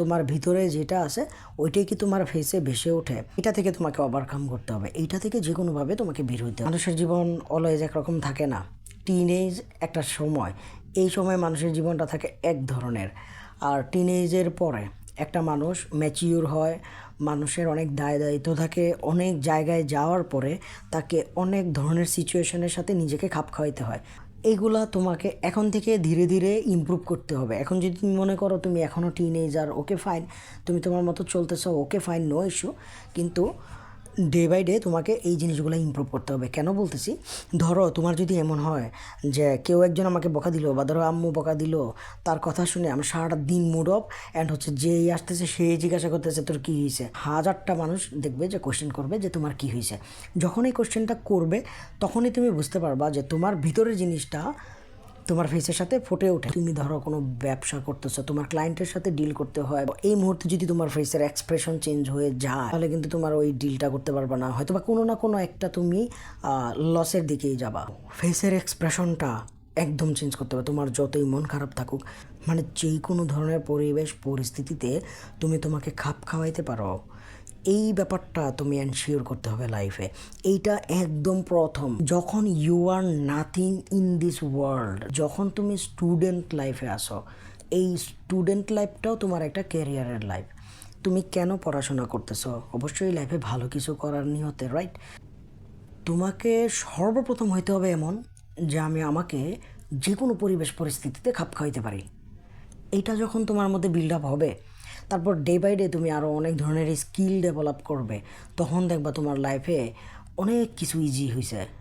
তোমার ভিতরে যেটা আছে, ওইটাই কি তোমার ফেসে ভেসে ওঠে? এটা থেকে তোমাকে ওভারকাম করতে হবে। এইটা থেকে যে কোনোভাবে তোমাকে বের হইতে মানুষের জীবন অলওয়েজ একরকম থাকে না। টিনেজ একটা সময়। এই সময় মানুষের জীবনটা থাকে এক ধরনের। আর টিনেজের পরে একটা মানুষ ম্যাচিওর হয়, মানুষের অনেক দায় দায়িত্ব থাকে, অনেক জায়গায় যাওয়ার পরে তাকে অনেক ধরনের সিচুয়েশনের সাথে নিজেকে খাপ খাওয়াইতে হয়। এইগুলা তোমাকে এখন থেকে ধীরে ধীরে ইম্প্রুভ করতে হবে। এখন যদি তুমি মনে করো তুমি এখনও টিনেজার ওকে ফাইন তুমি তোমার মতো চলতেছো ওকে ফাইন নো ইস্যু কিন্তু ডে বাই ডে তোমাকে এই জিনিসগুলো ইমপ্রুভ করতে হবে। কেন বলতেছি? ধরো, তোমার যদি এমন হয় যে কেউ একজন আমাকে বকা দিল বা ধরো আম্মু বকা দিল, তার কথা শুনে আমি সারাটা দিন মুড অফ অ্যান্ড হচ্ছে যেই আসতেছে সেই জিজ্ঞাসা করতেছে, তোর কী হয়েছে হাজারটা মানুষ দেখবে যে কোশ্চেন করবে যে তোমার কী হয়েছে যখন এই কোশ্চেনটা করবে, তখনই তুমি বুঝতে পারবা যে তোমার ভিতরের জিনিসটা তোমার ফেসের সাথে ফুটে ওঠে। তুমি ধরো কোনো ব্যবসা করতেছো, তোমার ক্লায়েন্টের সাথে ডিল করতে হয়। এই মুহূর্তে যদি তোমার ফেসের এক্সপ্রেশন চেঞ্জ হয়ে যায়, তাহলে কিন্তু তোমার ওই ডিলটা করতে পারবে না। হয়তো বা কোনো না কোনো একটা তুমি লসের দিকেই যাবা। ফেসের এক্সপ্রেশনটা একদম চেঞ্জ করতে হবে। তোমার যতই মন খারাপ থাকুক মানে যেই কোনো ধরনের পরিবেশ, পরিস্থিতিতে তুমি তোমাকে খাপ খাওয়াইতে পারো এই ব্যাপারটা তুমি এনশিওর করতে হবে লাইফে এইটা একদম প্রথম। যখন you are nothing in this world যখন তুমি স্টুডেন্ট লাইফে আসো এই স্টুডেন্ট লাইফটাও তোমার একটা ক্যারিয়ারের লাইফ তুমি কেন পড়াশোনা করতেছো? অবশ্যই লাইফে ভালো কিছু করার নিয়তে রাইট তোমাকে সর্বপ্রথম হইতে হবে এমন যে আমি আমাকে যে কোনো পরিবেশ পরিস্থিতিতে খাপ খাওয়াইতে পারি। এটা যখন তোমার মধ্যে বিল্ড আপ হবে তারপর ডে বাই ডে তুমি আরও অনেক ধরনের স্কিল ডেভেলপ করবে। তখন দেখবা তোমার লাইফে অনেক কিছু ইজি হয়েছে